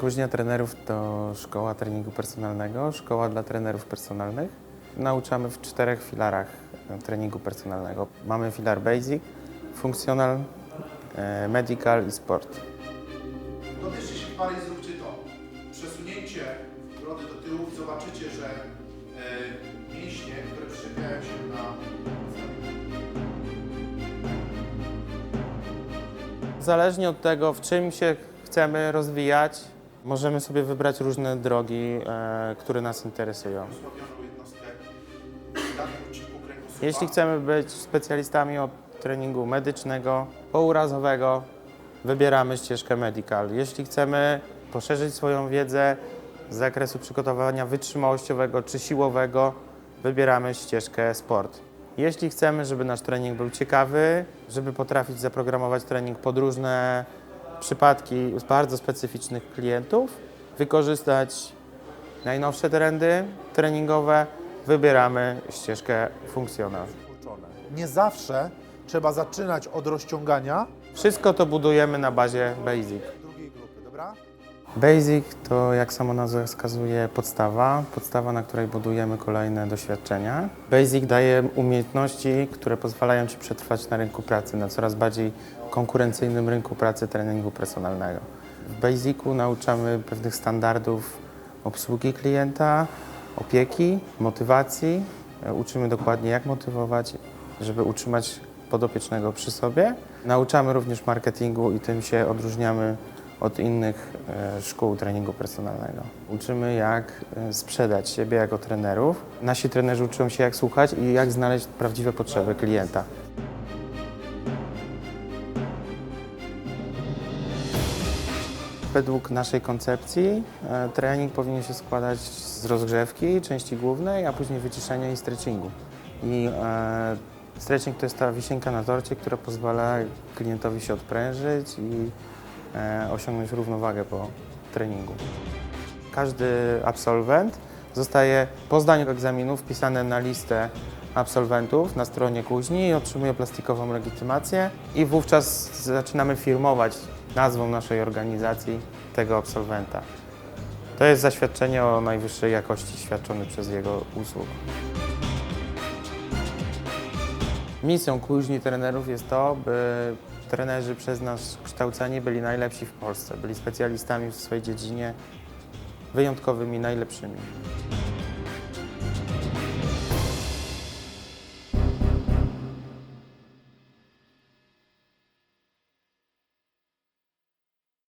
Kuźnia trenerów to szkoła treningu personalnego, szkoła dla trenerów personalnych. Nauczamy w czterech filarach e, treningu personalnego. Mamy filar basic, functional, e, medical i sport. Dopieszcie się parę i zróbcie to. Przesunięcie brody do tyłu i zobaczycie, że e, mięśnie, które przyczepiają się na Zależnie od tego, w czym się chcemy rozwijać, możemy sobie wybrać różne drogi, e, które nas interesują. Jeśli chcemy być specjalistami od treningu medycznego, pourazowego, wybieramy ścieżkę medical. Jeśli chcemy poszerzyć swoją wiedzę z zakresu przygotowania wytrzymałościowego czy siłowego, wybieramy ścieżkę sport. Jeśli chcemy, żeby nasz trening był ciekawy, żeby potrafić zaprogramować trening pod różne przypadki bardzo specyficznych klientów, wykorzystać najnowsze trendy treningowe, wybieramy ścieżkę funkcjonal. Nie zawsze trzeba zaczynać od rozciągania Wszystko to budujemy na bazie Basic. drugiej grupy, dobra? Basic to, jak sama nazwa wskazuje, podstawa, podstawa, na której budujemy kolejne doświadczenia. Basic daje umiejętności, które pozwalają Ci przetrwać na rynku pracy, na coraz bardziej konkurencyjnym rynku pracy treningu personalnego. W Basicu nauczamy pewnych standardów obsługi klienta, opieki, motywacji. Uczymy dokładnie, jak motywować, żeby utrzymać podopiecznego przy sobie. Nauczamy również marketingu i tym się odróżniamy od innych e, szkół treningu personalnego. Uczymy, jak e, sprzedać siebie jako trenerów. Nasi trenerzy uczą się, jak słuchać i jak znaleźć prawdziwe potrzeby klienta. Według naszej koncepcji e, trening powinien się składać z rozgrzewki, części głównej, a później wyciszenia i stretchingu. I stretching to jest ta wisienka na torcie, która pozwala klientowi się odprężyć i osiągnąć równowagę po treningu. Każdy absolwent zostaje po zdaniu egzaminu wpisany na listę absolwentów na stronie kuźni otrzymuje plastikową legitymację i wówczas zaczynamy firmować nazwą naszej organizacji tego absolwenta. To jest zaświadczenie o najwyższej jakości świadczony przez jego usług. Misją kuźni trenerów jest to, by trenerzy przez nas kształceni byli najlepsi w Polsce, byli specjalistami w swojej dziedzinie, wyjątkowymi, najlepszymi.